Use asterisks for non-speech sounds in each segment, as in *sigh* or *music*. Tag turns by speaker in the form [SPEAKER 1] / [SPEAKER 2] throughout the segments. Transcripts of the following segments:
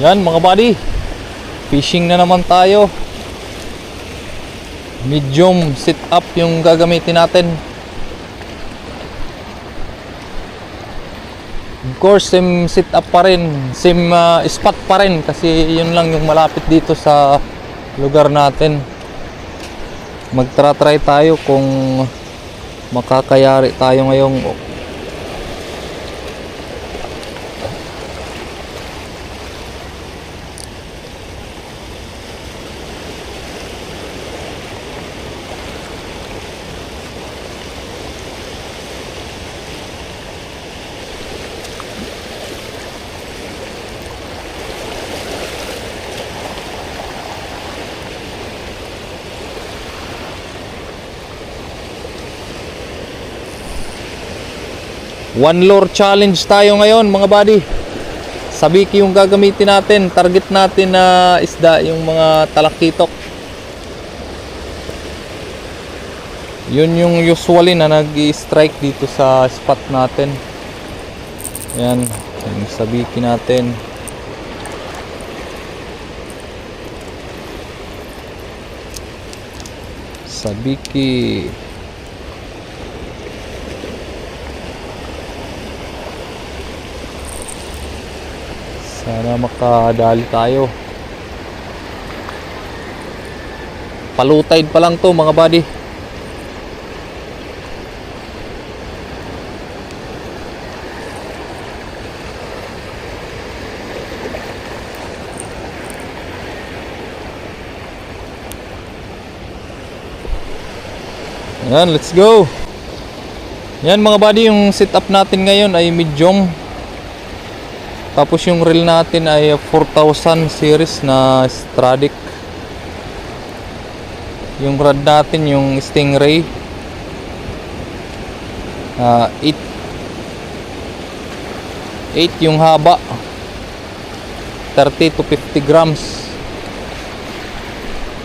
[SPEAKER 1] Yan mga buddy. Fishing na naman tayo. Medium sit up yung gagamitin natin. Of course, same sit up pa rin. Same uh, spot pa rin kasi yun lang yung malapit dito sa lugar natin. Magtra-try tayo kung makakayari tayo ngayong One lure challenge tayo ngayon mga buddy. Sabiki yung gagamitin natin. Target natin na isda yung mga talakitok. Yun yung usually na nag-strike dito sa spot natin. Yan. Yung sabiki natin. Sabiki. Sana makadali tayo. Palutide pa lang to mga buddy. Yan, let's go. Yan mga buddy, yung setup natin ngayon ay medium tapos yung reel natin ay 4000 series na Stradic. Yung rod natin yung Stingray. Ah, 8 8 yung haba. 30 to 50 grams.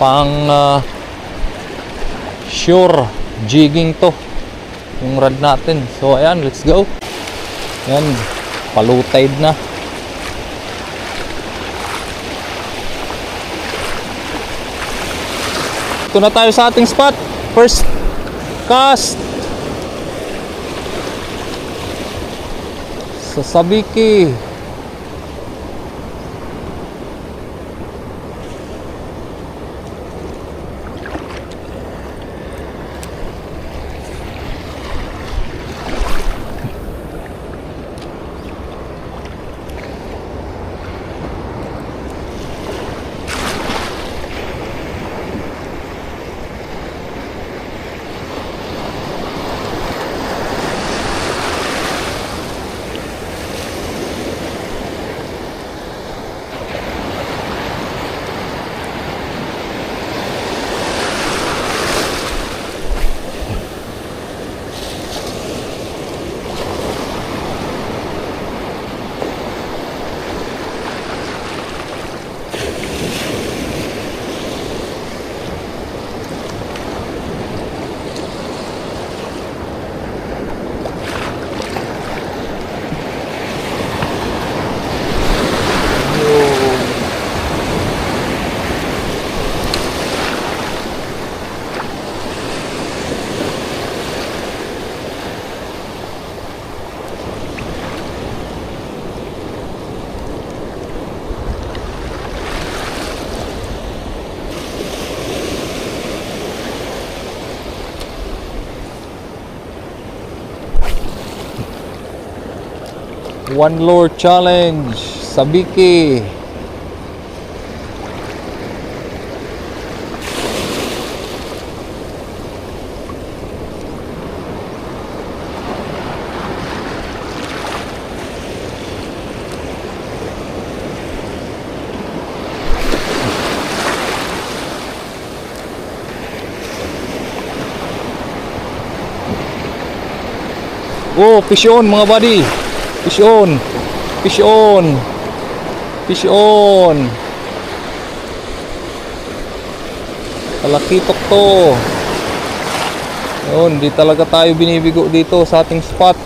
[SPEAKER 1] Pang ah, sure jigging to yung rod natin. So ayan, let's go. Yan, palutide na. Ito na tayo sa ating spot. First cast. Sa Sabiki. One lure challenge. Sabiki. Oh, fish on mga buddy. Fish on. Fish on. Fish on. Talakitok to. Yun, di talaga tayo binibigo dito sa ating spot.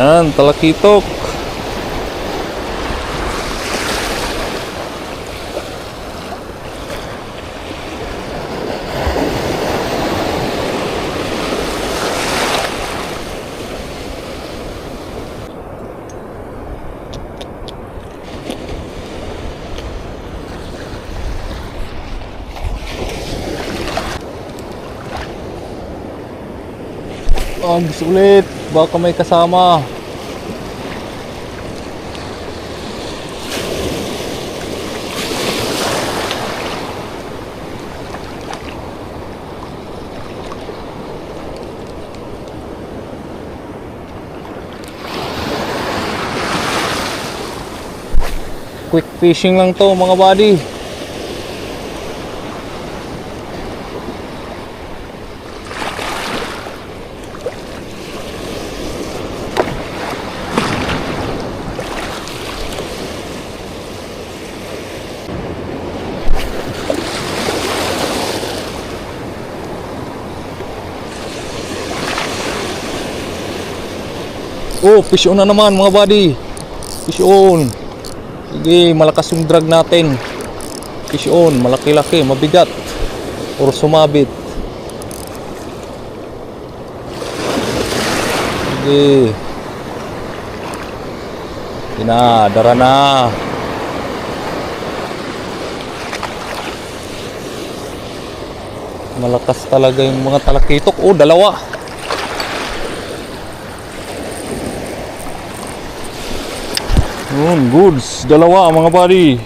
[SPEAKER 1] Yan, talakitok. Gusto ulit. Baka may kasama. Quick fishing lang to mga buddy. Oh, fish on na naman mga buddy. Fish on. Sige, malakas yung drag natin. Fish on, malaki-laki, mabigat. Or sumabit. Sige. Sige na, dara na. Malakas talaga yung mga talakitok. Oh, dalawa. Yun, goods. Dalawa mga buddy.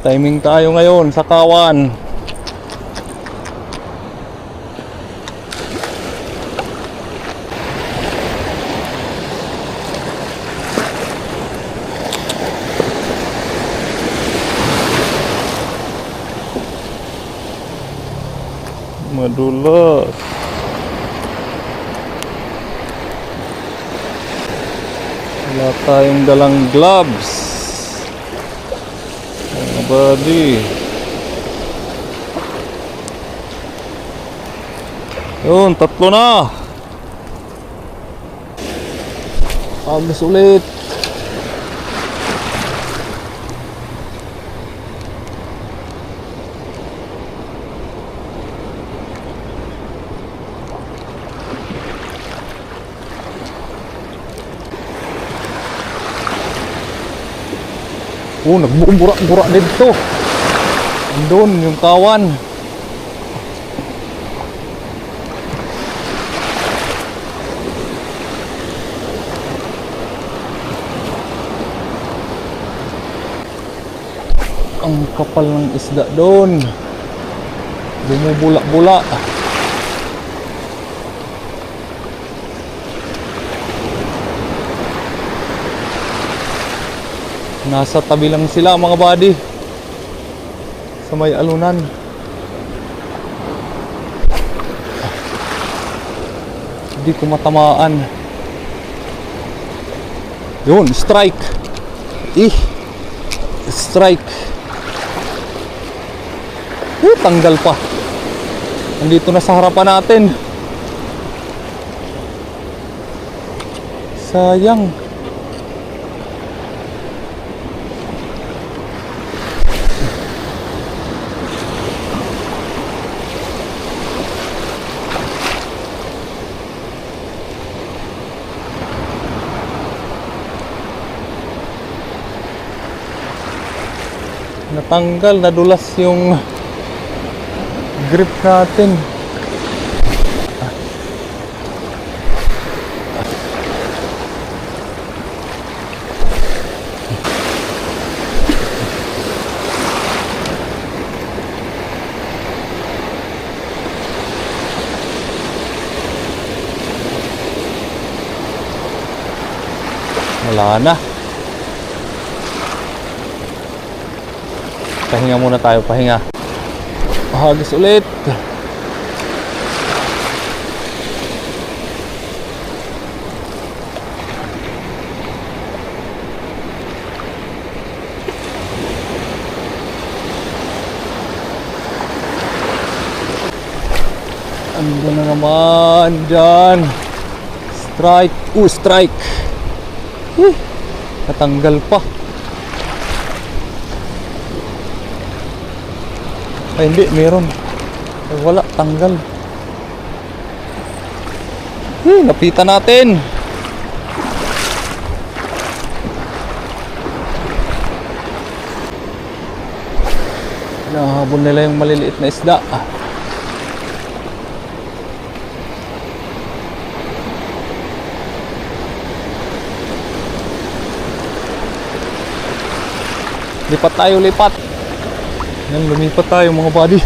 [SPEAKER 1] Timing tayo ngayon sa kawan. Madulas. Wala tayong dalang gloves. Mga buddy. Yun, tatlo na. Agos ulit. Oh, nagbumbura-bura dito. Doon yung kawan. Ang kapal ng isda doon. Bumubula-bula. Nasa tabi lang sila mga buddy. Sa may alunan. Hindi ko matamaan. Yun, strike. Ih. Strike. Eh, tanggal pa. Nandito na sa harapan natin. Sayang. Natanggal, nadulas yung grip natin. Wala na. Pahinga muna tayo, pahinga. Hagis ulit. Ando na naman dyan. Strike. Uh, strike. Eh, natanggal pa. Ay, hindi. Meron. Ay, wala. Tanggal. Eh, napitan natin. Nahabol nila yung maliliit na isda. Ah. Lipat tayo, lipat. Yan, lumipat tayo mga buddy.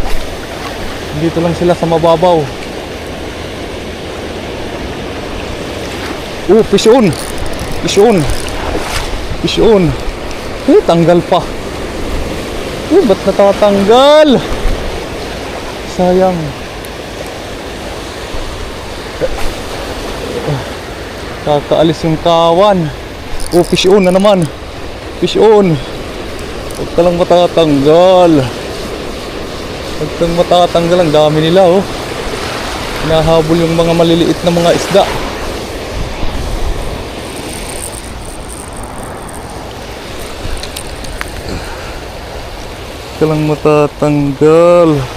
[SPEAKER 1] Dito lang sila sa mababaw. Oh, fish on. Fish on. Fish on. Eh, tanggal pa. Eh, ba't natatanggal? Sayang. Kakaalis yung kawan. Oh, fish on na naman. Fish on. Huwag ka lang matatanggal. Huwag kang matatanggal. Ang dami nila, oh. Hinahabol yung mga maliliit na mga isda. Huwag ka lang matatanggal.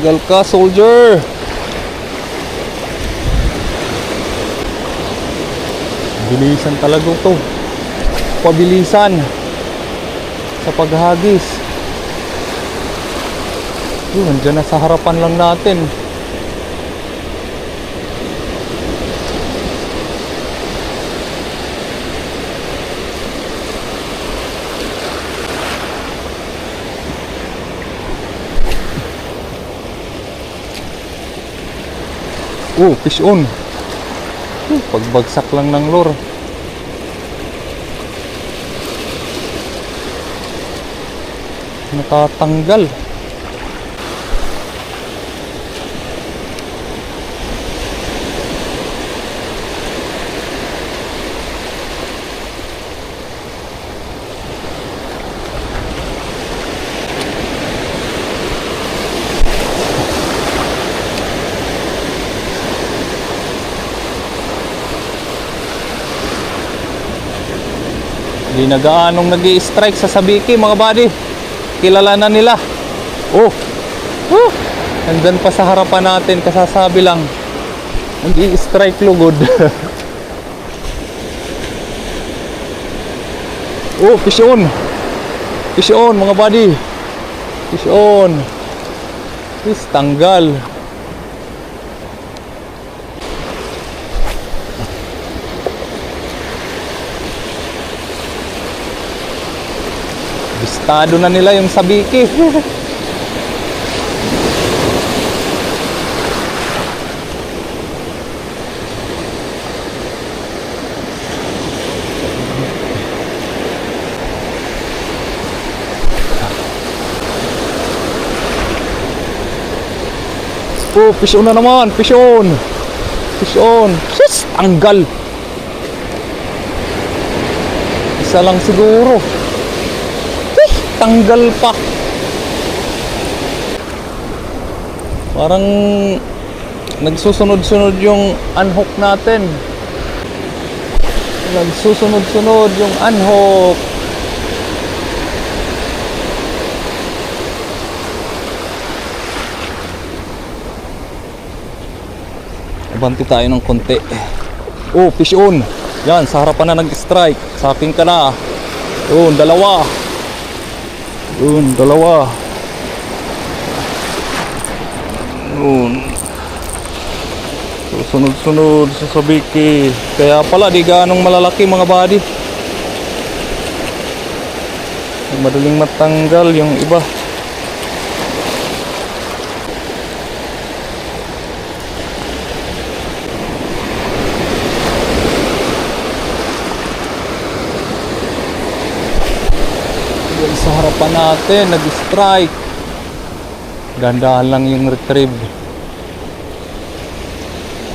[SPEAKER 1] Bagal ka, soldier. Bilisan talaga to. Pabilisan sa paghagis. Yun, nandiyan na sa harapan lang natin. Oh, fish on. Uh, pagbagsak lang ng lure. Natatanggal. Hindi na gaanong nag strike sa Sabiki mga buddy. Kilala na nila. Oh. Oh. Nandun pa sa harapan natin kasasabi lang. nag strike lugod. *laughs* oh, fish on. Fish on mga buddy. Fish on. Fish tanggal. Bistado na nila yung sabiki. *laughs* Oh, fish on na naman, fish on. Fish on. Sus, tanggal. Isa lang siguro. Tanggal pa. Parang nagsusunod-sunod yung unhook natin. Nagsusunod-sunod yung unhook. Banti tayo ng konti. Oh, fish on. Yan, sa harapan na nag-strike. Sa akin ka na. Yun, dalawa. Yun, dalawa. Yun. Sunod-sunod sa sabiki. Kaya pala, di ganong malalaki mga body. Madaling matanggal yung iba. Harapan natin, nag-strike. Dandahan lang yung retrieve.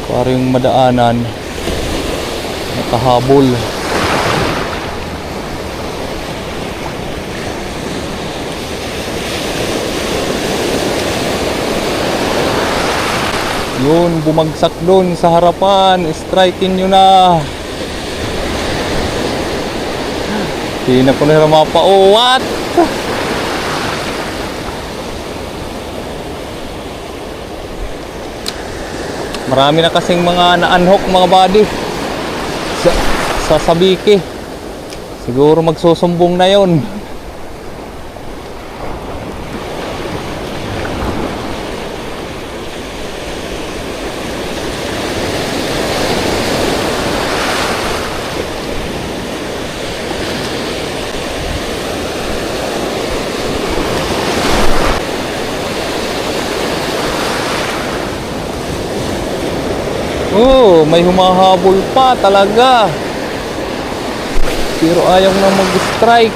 [SPEAKER 1] Para yung madaanan. Nakahabol. Yun, bumagsak doon sa harapan. Strikin nyo na. Hindi ko na mapauwat. Marami na kasing mga na-unhook mga body sa, sa sabiki. Siguro magsusumbong na yon. Oh, may humahabol pa talaga. Pero ayaw na mag-strike.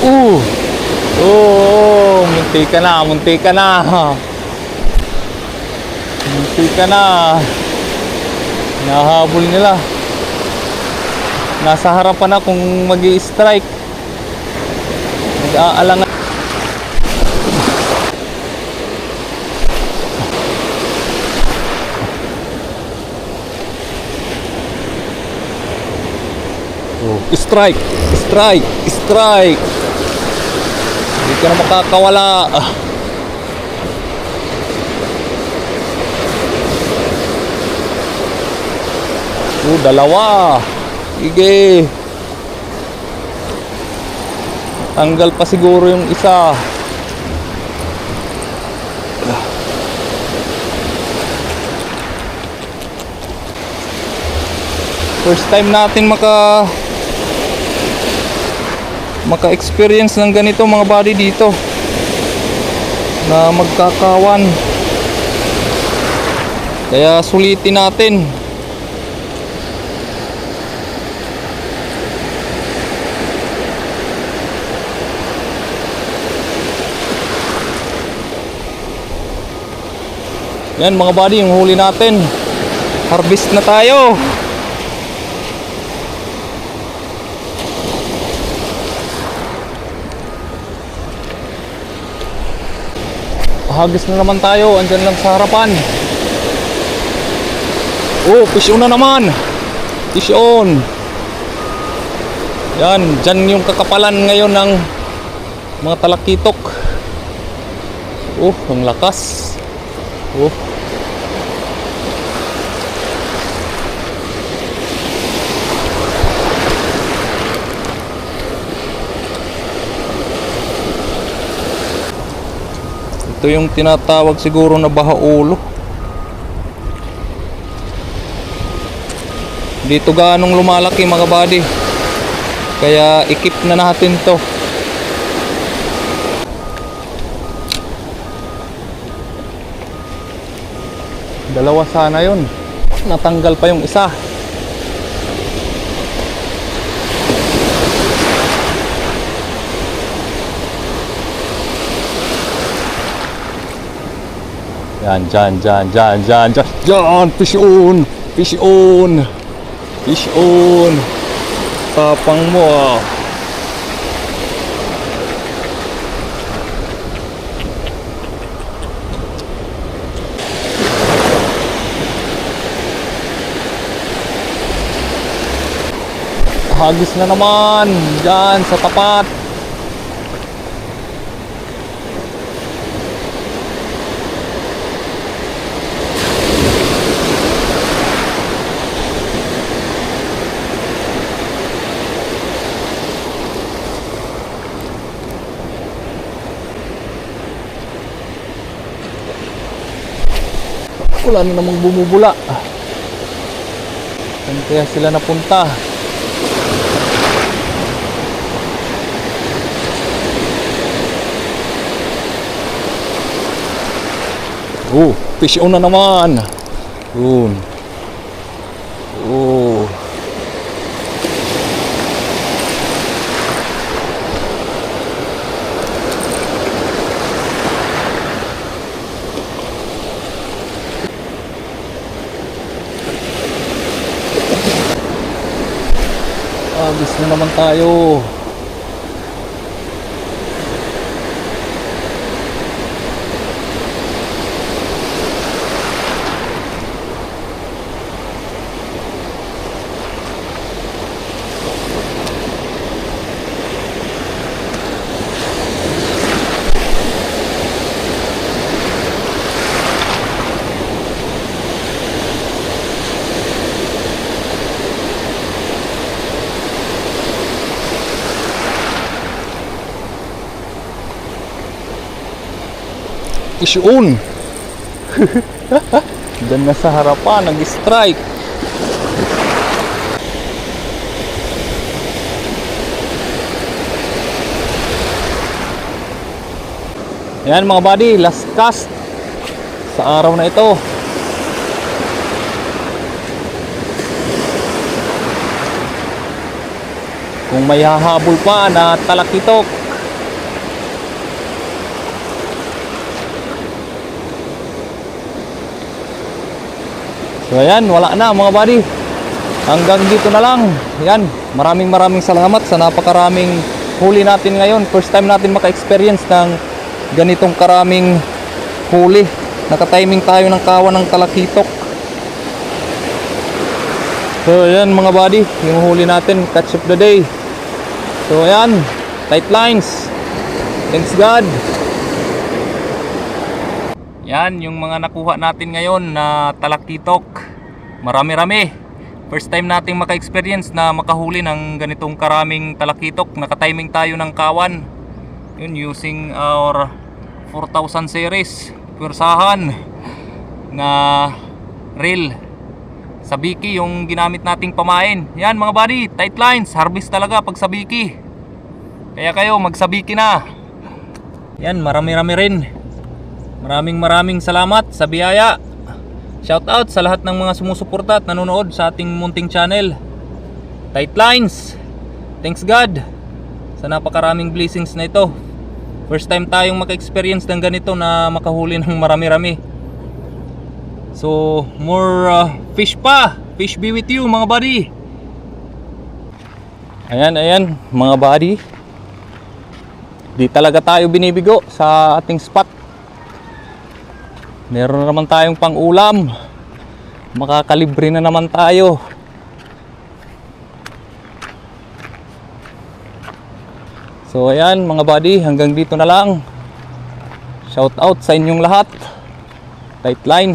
[SPEAKER 1] Uh! Oh, munti ka na, munti ka na. *laughs* Munti ka na. Nahabol nila. Nasa harapan na kung mag strike Nag-aalangan. Oh, strike! Strike! Strike! Hindi ka na makakawala. Ah. Dalawa. Sige. Tanggal pa siguro yung isa. First time natin maka maka-experience ng ganito mga body dito na magkakawan. Kaya sulitin natin. Yan mga buddy, yung huli natin. Harvest na tayo. Hagis na naman tayo. Andyan lang sa harapan. Oh, fish on na naman. Fish on. Yan, dyan yung kakapalan ngayon ng mga talakitok. Oh, ang lakas. Oh. Ito yung tinatawag siguro na bahaulo. Dito ganong lumalaki mga buddy. Kaya ikip na natin to. Dalawa sana yun. Natanggal pa yung isa. Yan, dyan, dyan, dyan, dyan, dyan, dyan, fish on, fish on, fish on. Tapang mo ah. Hagis na naman dyan sa tapat. Wala na namang bumubula. Saan kaya sila napunta? Oh, fish on na naman. Yun. Oh. Agis na naman tayo. Fish on. Diyan na sa harapan, nag-strike. Yan mga buddy, last cast sa araw na ito. Kung may hahabol pa na talakitok, So ayan, wala na mga buddy. Hanggang dito na lang. Yan, maraming maraming salamat sa napakaraming huli natin ngayon. First time natin maka-experience ng ganitong karaming huli. Nakatiming tayo ng kawan ng talakitok. So ayan mga buddy, yung huli natin, catch of the day. So ayan, tight lines. Thanks God. Yan, yung mga nakuha natin ngayon na talakitok. Marami-rami. First time nating maka-experience na makahuli ng ganitong karaming talakitok. Nakatiming tayo ng kawan. Yun, using our 4000 series. Pursahan na reel. Sa biki yung ginamit nating pamain. Yan mga buddy, tight lines. Harvest talaga pag sa biki. Kaya kayo, magsabiki na. Yan, marami-rami rin. Maraming maraming salamat sa biyaya. Shout out sa lahat ng mga sumusuporta at nanonood sa ating munting channel. Tight lines. Thanks God sa napakaraming blessings na ito. First time tayong maka-experience ng ganito na makahuli ng marami-rami. So, more uh, fish pa. Fish be with you mga buddy. Ayan, ayan mga buddy. Di talaga tayo binibigo sa ating spot. Meron na naman tayong pang ulam. Makakalibre na naman tayo. So ayan mga buddy, hanggang dito na lang. Shout out sa inyong lahat. Tight lines.